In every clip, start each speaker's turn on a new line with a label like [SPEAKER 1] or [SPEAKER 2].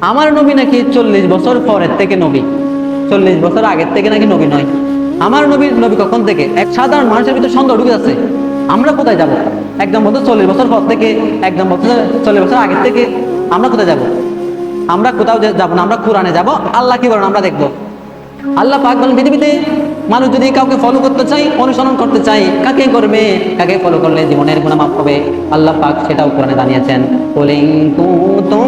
[SPEAKER 1] আমার নবী নাকি চল্লিশ বছর পরের থেকে নবী। চল্লিশ বছর আগের থেকে নাকি নবী নয়। আমার নবী নবী কখন থেকে? এক সাধারণ মানুষের ভিতরে সন্দেহ ঢুকে যাচ্ছে। আমরা কোথায় যাব? একদম বলতো চল্লিশ বছর পর থেকে, একদম বলতো চল্লিশ বছর আগের থেকে আমরা কোথায় যাব? আমরা কোথাও যাব না, আমরা কোরআনে যাব, আল্লাহ কি বলেন আমরা দেখব। আল্লাহ পাক বলেন, পৃথিবীতে মানুষ যদি কাউকে ফলো করতে চাই অনুসরণ করতে চাই কাকে করবে? কাকে ফলো করলে জীবনের গুণা মাফ হবে? আল্লাহ পাক সেটাও কোরআনে জানিয়েছেন। কুলিং কুনতুম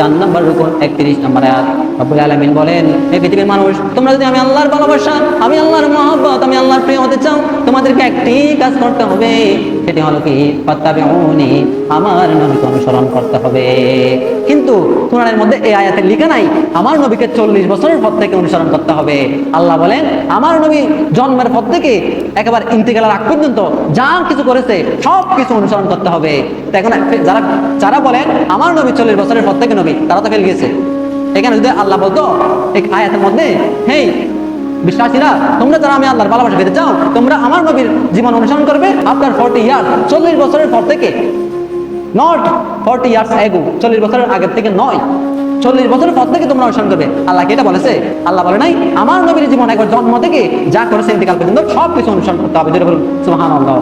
[SPEAKER 1] চার নম্বর রুকুন, একত্রিশ নম্বর আয়াত। আলামিন বলেন এই পৃথিবীর মানুষ, তোমরা যদি আমি আল্লাহর ভালোবাসা, আমি আল্লাহর মহব্বত, আমি আল্লাহর প্রিয় হতে চাও, তোমাদেরকে একটি কাজ করতে হবে। সেটি হলো কি? ফাত্তাবিউনি, আমার নবীকে অনুসরণ করতে হবে। কিন্তু কোরআনের মধ্যে এই আয়াতে লেখা নাই, আমার নবীকে চল্লিশ বছরের পর থেকে অনুসরণ করতে হবে। আল্লাহ বলেন, আমার নবী জন্মের পর থেকে একেবারে ইন্তিকালের আগ পর্যন্ত যা কিছু করেছে সব কিছু অনুসরণ করতে হবে। তো এখন যারা যারা বলেন, আমার নবী চল্লিশ বছরের পর থেকে নবী, তারা তো ফেল গেছে এখানে যদি আল্লাহ বলতো এই আয়াতের মধ্যে, হেই, বিশ্বাসীরা, তোমরা যারা আমি আল্লাহর ভালোবাসা পেতে চাও, তোমরা আমার নবীর জীবন অনুসরণ করবে আপনার ফর্টি ইয়ার চল্লিশ বছরের পর থেকে। নট ফর্টি ইয়ার্স এগো চল্লিশ বছরের আগের থেকে নয়। চল্লিশ বছরের পর থেকে তোমরা অনুসরণ করবে। আল্লাহ কি এটা বলেছে? আল্লাহ বলে নাই, আমার নবীর জীবন একবার জন্ম থেকে যা করেছে, ইন্তিকাল পর্যন্ত সব কিছু অনুসরণ করতে হবে। যেটা বলুন সুহান আল্লাহ